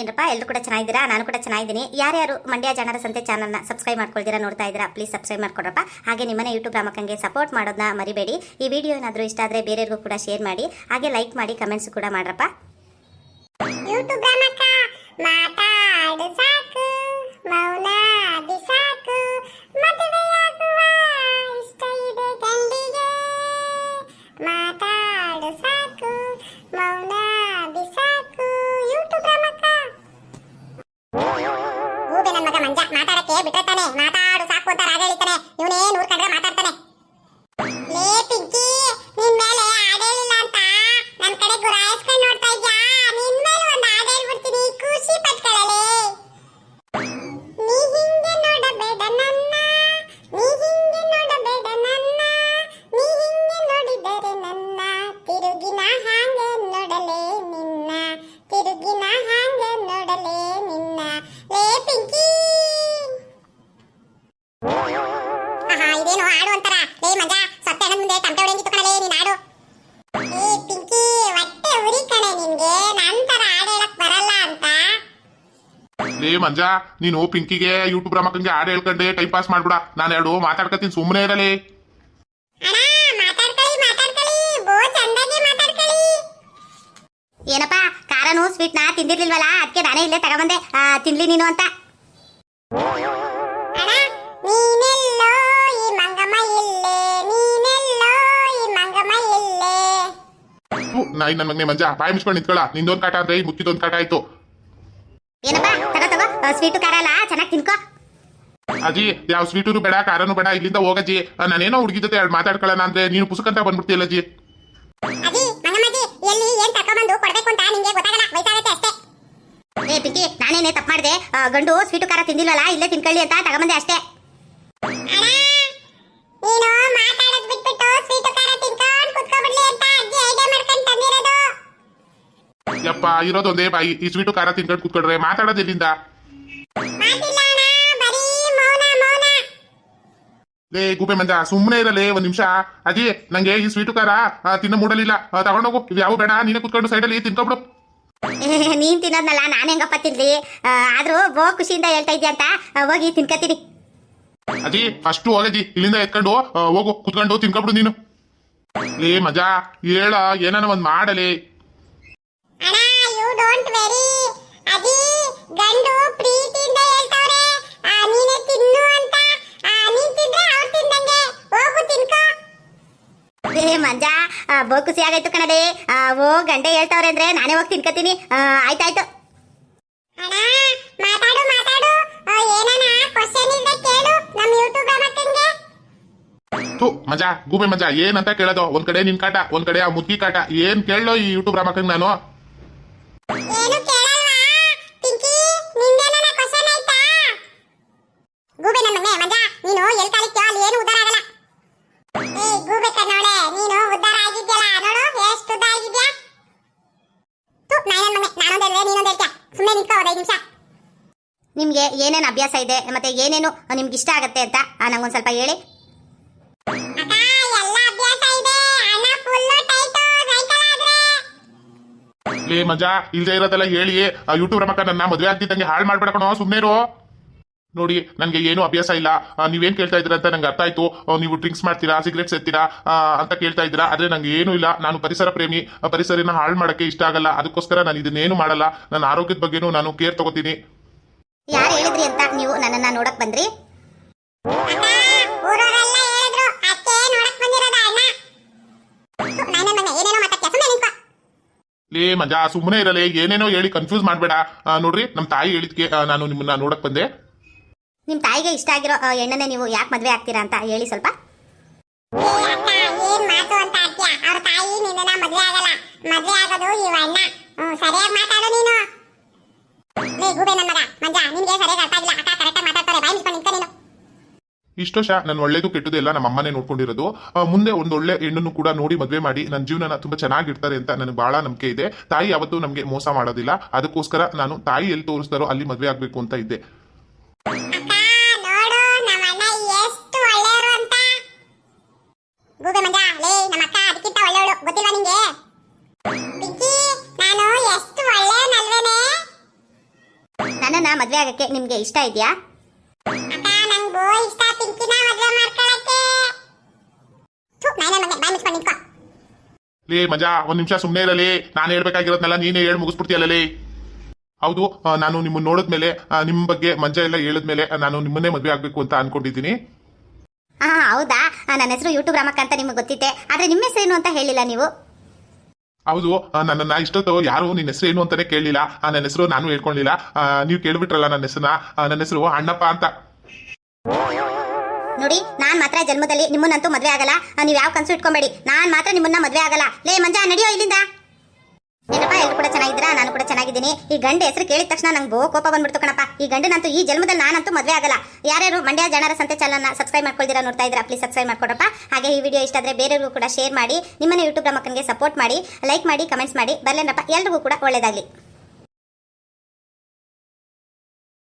ಏನಪ್ಪ ಎಲ್ಲರೂ ಕೂಡ ಚೆನ್ನಾಗಿದ್ದೀರಾ? ನಾನು ಕೂಡ ಚೆನ್ನಾಗಿದ್ದೀನಿ. ಯಾರ್ಯಾರು ಮಂಡ್ಯ ಜನರ ಸಂತೆ ಚಾನಲ್ನ ಸಬ್ಸ್ಕ್ರೈಬ್ ಮಾಡ್ಕೊಳ್ತೀರಾ ನೋಡ್ತಾ ಇದ್ದೀರಾ ಪ್ಲೀಸ್ ಸಬ್ಸ್ಕ್ರೈಬ್ ಮಾಡ್ಕೊಡ್ರಪ್ಪ. ಹಾಗೆ ನಿಮ್ಮನೆ ಯೂಟ್ಯೂಬ್ ರಾಮಕಂಗೆ ಸಪೋರ್ಟ್ ಮಾಡೋದನ್ನ ಮರಿಬೇಡಿ. ಈ ವಿಡಿಯೋ ಏನಾದರೂ ಇಷ್ಟ ಆದರೆ ಬೇರೆಯವ್ರಿಗೂ ಕೂಡ ಶೇರ್ ಮಾಡಿ, ಹಾಗೆ ಲೈಕ್ ಮಾಡಿ ಕಮೆಂಟ್ಸ್ ಕೂಡ ಮಾಡ್ರಪ್ಪ. ಯೂಟ್ಯೂಬ್ ರಾಮಕ್ಕ, ಮಾತಾಡು ಸಾಕು. ಮೌನ ಮಗ ಮಂಜ ಮಾತಾಡಕ್ಕೆ ಬಿಟ್ರೆ ತಾನೆ ಮಾತಾಡು, ಸಾಕು ಅಂತ ರಾಗ ಹೇಳ್ತಾನೆ. ಇವನೇ ನೂರ್ ಕಂಡ್ರೆ ಮಾತಾಡ್ತಾನೆ. ಲೇ ಪಿಂಕಿ, ನಿನ್ ಮೇಲೆ ಆಡೇಲಿಲ್ಲ ಅಂತ. ನನ್ ಕಡೆ ಗುರಾಯಿಸ್ಕೊಂಡ್ ತಮಟೆ ಹೊಡೆಂಗಿತ್ತು ಕಣಲೇ ನೀನ್ ಹಾಡು ಏ ಪಿಂಕಿ ಹೊಟ್ಟೆ ಉರಿ ಕಣೆ ನಿನ್ಗೆ ತರ ಹಾಡು ಹೇಳಕ್ ಬರಲ್ಲ ಅಂತ. ಲೇ ಮಂಜ ನೀನು ಪಿಂಕಿಗೆ ಯೂಟ್ಯೂಬ್ ರಮಕ್ಕಂಗೆ ಹಾಡು ಹೇಳ್ಕೊಂಡೆ ಟೈಮ್ ಪಾಸ್ ಮಾಡ್ಬಿಡ. ನಾನು ಎರಡು ಮಾತಾಡ್ಕತೀನಿ ಸುಮ್ಮನೆ ಇರಲಿ. ಅಣ್ಣ ಮಾತಾಡ್ಕೊಳ್ಳಿ ಮಾತಾಡ್ಕೊಳ್ಳಿ ಬೋ ಚಂದಾಗಿ ಮಾತಾಡ್ಕೊಳ್ಳಿ. ಏನಪ್ಪ ಖಾರನು ಸ್ವೀಟ್ನ ತಿಂದಿರ್ಲಿಲ್ವಲ್ಲ? ಅದಕ್ಕೆ ನಾನೇ ಇಲ್ಲೇ ತಗೊಬಂದೆ. ಆ, ತಿನ್ಲಿ ನೀನು ಅಂತ. ಅಣ್ಣ ನೀನೆಲ್ಲೋ ಈ ಮಂಗಮ್ಮ ಇಲ್ಲೇ. ನಾಯಿ ನನ್ನ ಮಗನೆ ಮಂಜ ಬಾಯಿ ಮುಚ್ಕೊಂಡು ನಿಂತ್ಕೊಳ ನಿಂದೊಂದು ಕಾಟ ಅಂದ್ರೆ ಮುಚ್ಚಿದೊಂದು ಕಾಟ ಆಯ್ತು. ಏನಪ್ಪ ತಗೋ ತಗೋ ಸ್ವೀಟು ಖಾರ ಅಲ್ಲ ಚೆನ್ನಾಗಿ ತಿನ್ಕೋ. ಅಜ್ಜಿ ಯಾವ ಸ್ವೀಟೂ ಬೇಡ ಕಾರನು ಬೇಡ ಇಲ್ಲಿಂದ ಹೋಗಜಿ ಆ, ನಾನೇನೋ ಹುಡುಗಿ ಜೊತೆ ಎರಡು ಮಾತಾಡ್ಕೊಳ್ಳೋಣ ಅಂದ್ರೆ ನೀನು ಪುಸ್ತಕಂತ ಬಂದ್ಬಿಡ್ತೀಯಲ್ಲ ಅಜ್ಜಿ. ಅಜ್ಜಿ ಮಂಗಮ್ಮಜ್ಜಿ ಎಲ್ಲಿ ಏನ್ ತಕೊಂಡ್ಬಂದು ಕೊಡ್ಬೇಕು ಅಂತ ನಿಂಗೆ ಗೊತ್ತಾಗಲ್ಲ ವಯಸ್ಸಾಗತ್ತೆ ಅಷ್ಟೇ. ಏ ಪಿಂಕಿ ನಾನೇನೇ ತಪ್ಪು ಮಾಡಿದೆ? ಗಂಡು ಸ್ವೀಟು ಖಾರ ತಿಂದಿಲ್ವಲ್ಲ ಇಲ್ಲೇ ತಿನ್ಕೊಳ್ಳಿ ಅಂತ ತಗೊಂಬಂದೆ ಅಷ್ಟೇ. ಅಣ್ಣ ನೀನು ಮಾತಾಡೋದು ಬಿಟ್ಬಿಟ್ಟು ಸ್ವೀಟು ಖಾರ ತಿನ್ಕೊಂಡ್ ಕುತ್ಕೊಬಿಡ್ಲಿ ಅಂತ ಅಜ್ಜಿ ಐಡಿಯಾ ಮಾಡ್ಕೊಂಡ್ ತಂದಿರೋದು ಯಪ್ಪ ಇರೋದೊಂದೇ ಬಾಯಿ. ಈ ಸ್ವೀಟು ಖಾರ ತಿನ್ಕೊಂಡು ಕೂತ್ಕೊಂಡ್ರೆ ಮಾತಾಡೋದು ಎಲ್ಲಿಂದ? ಮಾತಿಲ್ಲ ಅಣ್ಣ ಬರೀ ಮೌನ ಮೌನ. ಲೇ ಗುಬೆ ಮಂಜ ಸುಮ್ಮನೆ ಇರಲೇ ಒಂದ್ ನಿಮಿಷ. ಅಜಿ ನಂಗೆ ಈ ಸ್ವೀಟು ಖಾರ ತಿನ್ನ ತಿನ್ನೋ ಮೂಡಲಿಲ್ಲ ತಗೊಂಡೋಗು. ಇವ್ ಯಾವ ಬೇಡ. ನೀನೇ ಕುತ್ಕೊಂಡು ಸೈಡಲ್ಲಿ ತಿನ್ಕೊಬಿಡು ನೀನ್ ತಿನ್ನೋದ್ನಲ್ಲ ನಾನು ಹೆಂಗಪ್ಪ ತಿನ್ಲಿ? ಆ, ಆದ್ರೂ ಬೋ ಖುಷಿಯಿಂದ ಹೇಳ್ತಾ ಇದ್ಯಾ ಅಂತ ಆ, ಹೋಗಿ ತಿನ್ಕತೀನಿ ಅಜಿ ಫಸ್ಟ್ ಹೋಗಜ್ಜಿ ಇಲ್ಲಿಂದ ಎತ್ಕೊಂಡು ಆ, ಹೋಗು. ಕುತ್ಕೊಂಡು ತಿನ್ಕೊಬಿಡು ನೀನು. ಲೇ ಮಜಾ ಹೇಳ ಏನೋ ಒಂದ್ ಮಾಡಲಿ. ಅಣ್ಣ ಯು ಡೋಂಟ್ ವೆರಿ ಅಜ್ಜಿ ಗಂಡು ಪ್ರೀತಿಯಿಂದ ಹೇಳ್ತಾವ್ರೆ. ನೀನೇ ತಿನ್ನು ಅಂತ. ಆ, ನೀನ್ ತಿಂದ್ರೆ ಅವ್ರು ತಿಂದಂಗೆ. ಹೋಗು ತಿನ್ಕೋ. ಏ ಮಂಜ ಆ, ಬೋ ಖುಷಿ ಆಗೈತು ಕಣದೆ ಆ, ಓ ಗಂಟೆ ಹೇಳ್ತಾವ್ರೆ ಅಂದ್ರೆ ನಾನೇ ಹೋಗಿ ತಿನ್ಕತೀನಿ ಆಯ್ತಾಯ್ತು. ಮಜಾ ಗೂಬೆ ಮಜಾ ಏನಂತ ಕೇಳೋದು? ಒಂದ್ ಕಡೆ ನಿನ್ ಕಾಟ ಒಂದ್ ಕಡೆ ಆ ಮುದ್ಗಿ ಕಾಟ. ಏನ್ ಕೇಳೋ ಈ ಯೂಟ್ಯೂಬ್ ರಾಮಕ್ಕಂಗ್ ನಾನು? ಏನು ಕೇಳಲ್ವಾ? ಪಿಂಕಿ ನಿಂದೇನ ಕ್ವಶನ್ ಆಯ್ತಾ? ಗೂಬೆ ನನ್ನ ಮನೆ ಮಂಜ ನೀನು ಎಲ್ ಕಾಲಿಕ್ಯೋ ಅಲ್ಲಿ ಏನು ಉದ್ದಾರ ಆಗಲ್ಲ. ಏ ಗೂಬೆ ಕಣ್ಣೋಳೆ ನೀನು ಉದ್ದಾರ ಆಗಿದ್ಯಲ್ಲ ನೋಡು ಎಷ್ಟು ಉದ್ದ ಆಗಿದ್ಯಾ? ತು ನಾನು ಮನೆ ನಾನೊಂದು ಹೇಳಿದ್ರೆ ನೀನೊಂದು ಹೇಳ್ತೀಯ? ಸುಮ್ಮನೆ ನಿಂತ್ಕೋ ಒಂದು ನಿಮಿಷ. ನಿಮ್ಗೆ ಏನೇನು ಅಭ್ಯಾಸ ಇದೆ ಮತ್ತೆ ಏನೇನು ನಿಮ್ಗೆ ಇಷ್ಟ ಆಗತ್ತೆ ಅಂತ ಆ, ನಂಗೊಂದ್ ಸ್ವಲ್ಪ ಹೇಳಿ. ಲೇ ಮಜಾ ಇಲ್ದೇ ಇರೋದೆಲ್ಲ ಹೇಳಿ ಆ ಯೂಟ್ಯೂಬ್ ರಮಕ ನನ್ನ ಮದುವೆ ಆಗ್ತಿದ್ದಂಗೆ ಹಾಳು ಮಾಡ್ಬೇಡ ಕಣೋ ಸುಮ್ನೆ ನೋಡಿ ನನಗೆ ಏನು ಅಭ್ಯಾಸ ಇಲ್ಲ. ನೀವೇನ್ ಕೇಳ್ತಾ ಇದ್ದೀರಾ ಅಂತ ನಂಗೆ ಅರ್ಥ ಆಯ್ತು. ನೀವು ಡ್ರಿಂಕ್ಸ್ ಮಾಡ್ತೀರಾ ಸಿಗರೇಟ್ಸ್ ಎತ್ತೀರಾ ಅಂತ ಕೇಳ್ತಾ ಇದ್ದೀರಾ. ಆದ್ರೆ ನಂಗೆ ಏನು ಇಲ್ಲ. ನಾನು ಪರಿಸರ ಪ್ರೇಮಿ. ಪರಿಸರನ ಹಾಳು ಮಾಡಕ್ಕೆ ಇಷ್ಟ ಆಗಲ್ಲ. ಅದಕ್ಕೋಸ್ಕರ ನಾನು ಇದನ್ನೇನು ಮಾಡಲ್ಲ. ನನ್ನ ಆರೋಗ್ಯದ ಬಗ್ಗೆನೂ ನಾನು ಕೇರ್ ತಗೋತೀನಿ. ಯಾರು ಹೇಳಿದ್ರಿ ಅಂತ ನೀವು ನನ್ನನ್ನ ನೋಡಕ್ ಬಂದ್ರಿ? ಲೇ ಮಜಾ ಸುಮ್ಮನೆ ಇರಲ್ಲ ಏನೇನೋ ಹೇಳಿ ಕನ್ಫ್ಯೂಸ್ ಮಾಡಬೇಡ. ನೋಡ್ರಿ ನಮ್ಮ ತಾಯಿ ಹೇಳಿದ್ಕೆ ನಾನು ನಿಮ್ಮನ್ನ ನೋಡಕ್ ಬಂದೆ. ನಿಮ್ ತಾಯಿಗೆ ಇಷ್ಟ ಆಗಿರೋ ಹೆಣ್ಣನ್ನೇ ನೀವು ಯಾಕೆ ಮದುವೆ ಆಗ್ತೀರಾ ಅಂತ ಹೇಳಿ ಸ್ವಲ್ಪ. ಏ ಅಕ್ಕ ಏನ್ ಮಾತು ಅಂತ ಆಡ್ತೀಯ ಅವ್ರ ತಾಯಿ ನಿನ್ನ ಮದ್ವೆ ಆಗಲ್ಲ. ಮದ್ವೆ ಆಗೋದು ಇವ ಅಣ್ಣ. ಸರಿಯಾಗಿ ಮಾತಾಡು ನೀನು. ಲೇ ಗೂಬೆ ನನ್ನ ಮಗ. ಇಷ್ಟು ವರ್ಷ ನಾನು ಒಳ್ಳೇದು ಕೆಟ್ಟದ್ದು ಎಲ್ಲ ನಮ್ಮ ಅಮ್ಮನೇ ನೋಡ್ಕೊಂಡಿರೋದು. ಮುಂದೆ ಒಂದು ಒಳ್ಳೆ ಹೆಣ್ಣನ್ನು ಕೂಡ ನೋಡಿ ಮದುವೆ ಮಾಡಿ ನನ್ನ ಜೀವನನ ತುಂಬಾ ಚೆನ್ನಾಗಿರ್ತಾರೆ ಅಂತ ನನಗೆ ಬಹಳ ನಂಬಿಕೆ ಇದೆ. ತಾಯಿ ಯಾವತ್ತೂ ನಮಗೆ ಮೋಸ ಮಾಡೋದಿಲ್ಲ. ಅದಕ್ಕೋಸ್ಕರ ನಾನು ತಾಯಿ ಎಲ್ಲಿ ತೋರಿಸ್ತಾರೋ ಅಲ್ಲಿ ಮದುವೆ ಆಗಬೇಕು ಅಂತ ಇದ್ದೆ. ಅಕ್ಕ ನೋಡು ನಮ್ಮ ಅಣ್ಣ ಎಷ್ಟು ಒಳ್ಳೆಯವರು ಅಂತ. ಗೂಬೆ ಮಂಜ ಲೇ ನಮ್ಮ ಅಕ್ಕ ಅದಕ್ಕಿಂತ ಒಳ್ಳೆಯವಳು. ಗೊತ್ತಿಲ್ವಾ ನಿಂಗೆ? ಪಿಂಕಿ ನಾನು ಎಷ್ಟು ಒಳ್ಳೆಯವನಲ್ವೇನೆ ನನ್ನನ್ನ ಮದ್ವೆ ಆಗಕ್ಕೆ ನಿಮ್ಗೆ ಇಷ್ಟ ಇದೆಯಾ? ಅಕ್ಕ ನಂಗೂ ಇಷ್ಟ ಪಿಂಕಿನ ಮದ್ವೆ ಮಾಡ್ಕೊಳಕ್ಕೆ? ಥು ನಾನೇ ಮಗನೇ ಬಾಯ್ ಮುಚ್ಕೊಂಡು ನಿಂತ್ಕೋ. ಲೇ ಮಜಾ ಒಂದ್ ನಿಮಿಷ ಸುಮ್ಮನೆ ಇರಲಿ. ನಾನು ಹೇಳ್ಬೇಕಾಗಿರೋದ್ನೆಲ್ಲ ನೀನೇ ಹೇಳಿ ಮುಗಿಸ್ಬಿಡ್ತೀಯಲ್ಲೇ ಹೌದು ಆ, ನಾನು ನಿಮ್ಮನ್ನ ನೋಡಿದ್ಮೇಲೆ ಆ, ನಿಮ್ಮ ಬಗ್ಗೆ ಮಂಜ ಎಲ್ಲ ಹೇಳಿದ್ಮೇಲೆ ಆ, ನಾನು ನಿಮ್ಮನ್ನೇ ಮದುವೆ ಆಗಬೇಕು ಅಂತ ಅನ್ಕೊಂಡಿದ್ದೀನಿ. ಹಾ ಹೌದಾ? ಆ, ನನ್ನ ಹೆಸರು ಯೂಟ್ಯೂಬ್ ರಾಮಕ್ಕ ಅಂತ ನಿಮ್ಗೆ ಗೊತ್ತಿತ್ತೆ. ಆದ್ರೆ ನಿಮ್ಮ ಹೆಸರೇನು ಅಂತ ಹೇಳಿಲ್ಲ ನೀವು? ಹೌದು ಆ, ನನ್ನನ್ನ ಇಷ್ಟೊತ್ತು ಯಾರು ನಿನ್ನ ಹೆಸರು ಏನು ಅಂತಾನೆ ಕೇಳಲಿಲ್ಲ ನನ್ನ ಹೆಸರು ನಾನು ಹೇಳ್ಕೊಂಡಿಲ್ಲ. ಆ, ನೀವು ಕೇಳ್ಬಿಟ್ರಲ್ಲ ನನ್ನ ಹೆಸರನ್ನ. ನನ್ನ ಹೆಸರು ಅಣ್ಣಪ್ಪ ಅಂತ. ನೋಡಿ, ನಾನ್ ಮಾತ್ರ ಜನ್ಮದಲ್ಲಿ ನಿಮ್ಮನ್ನಂತೂ ಮದ್ವೆ ಆಗಲ್ಲ. ನೀವ್ ಯಾವ ಕನ್ಸು ಇಟ್ಕೊಂಬೇಡಿ. ನಾನ್ ಮಾತ್ರ ನಿಮ್ಮನ್ನ ಮದ್ವೆ ಆಗಲ್ಲ. ಲೇ, ಮಂಜಾ, ನಡಿಯೋ ಇಲ್ಲಿಂದ? ಏನಪ್ಪ ಎಲ್ಲರೂ ಕೂಡ ಚೆನ್ನಾಗಿದ್ದೀರಾ? ನಾನು ಕೂಡ ಚೆನ್ನಾಗಿದ್ದೀನಿ. ಈ ಗಂಡ ಹೆಸರು ಕೇಳಿದ ತಕ್ಷಣ ನಂಗೆ ಬೋ ಕೋಪ ಬಂದ್ಬಿಡ್ತು ಕಣಪ್ಪ. ಈ ಗಂಡನಂತೂ ಈ ಜನ್ಮದಲ್ಲಿ ನಾನಂತೂ ಮದುವೆ ಆಗಲ್ಲ. ಯಾರ್ಯಾರು ಮಂಡ್ಯ ಜನರ ಸಂತೆ ಚಾನಲ್ನ ಸಬ್ಸ್ಕ್ರೈಬ್ ಮಾಡ್ಕೊಳ್ದಿರಾ ನೋಡ್ತಾ ಇದ್ರೆ ಪ್ಲೀಸ್ ಸಬ್ಸ್ಕ್ರೈಬ್ ಮಾಡ್ಕೊಡಪ್ಪ. ಹಾಗೆ ಈ ವಿಡಿಯೋ ಇಷ್ಟ ಆದ್ರೆ ಬೇರೆಯವ್ರಿಗೂ ಕೂಡ ಶೇರ್ ಮಾಡಿ ನಿಮ್ಮನ್ನ ಯೂಟ್ಯೂಬ್ ಮಕ್ಕನಿಗೆ ಸಪೋರ್ಟ್ ಮಾಡಿ ಲೈಕ್ ಮಾಡಿ ಕಮೆಂಟ್ಸ್ ಮಾಡಿ. ಬರ್ಲೇನಪ್ಪ, ಎಲ್ರಿಗೂ ಕೂಡ ಒಳ್ಳೇದಾಗ್ಲಿ.